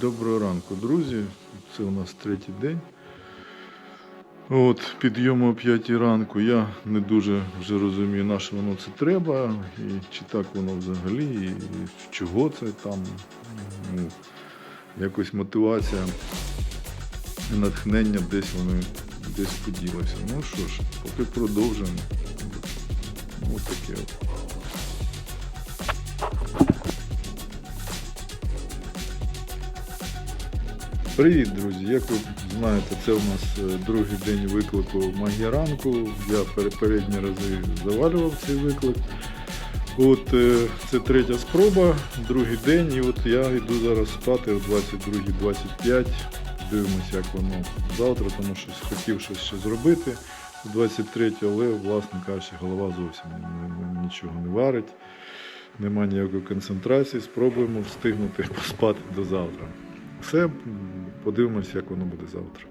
Доброго ранку, друзі. Це у нас третій день. От, підйом о 5 ранку. Я не дуже вже розумію, на що воно це треба, і чи так воно взагалі, і чого це там. Ну, якось мотивація натхнення десь вони десь поділися. Ну що ж, поки продовжуємо. Ось таке от. Привіт, друзі! Як ви знаєте, це у нас е, другий день виклику магія ранку. Я передні рази завалював цей виклик. От е, це третя спроба, другий день, і от я йду зараз спати о 22.25. Дивимося, як воно завтра, тому що хотів щось ще зробити о 23, але, власне кажучи, голова зовсім ні- ні- нічого не варить. Нема ніякої концентрації. Спробуємо встигнути поспати до завтра. Все, подивимося, як воно буде завтра.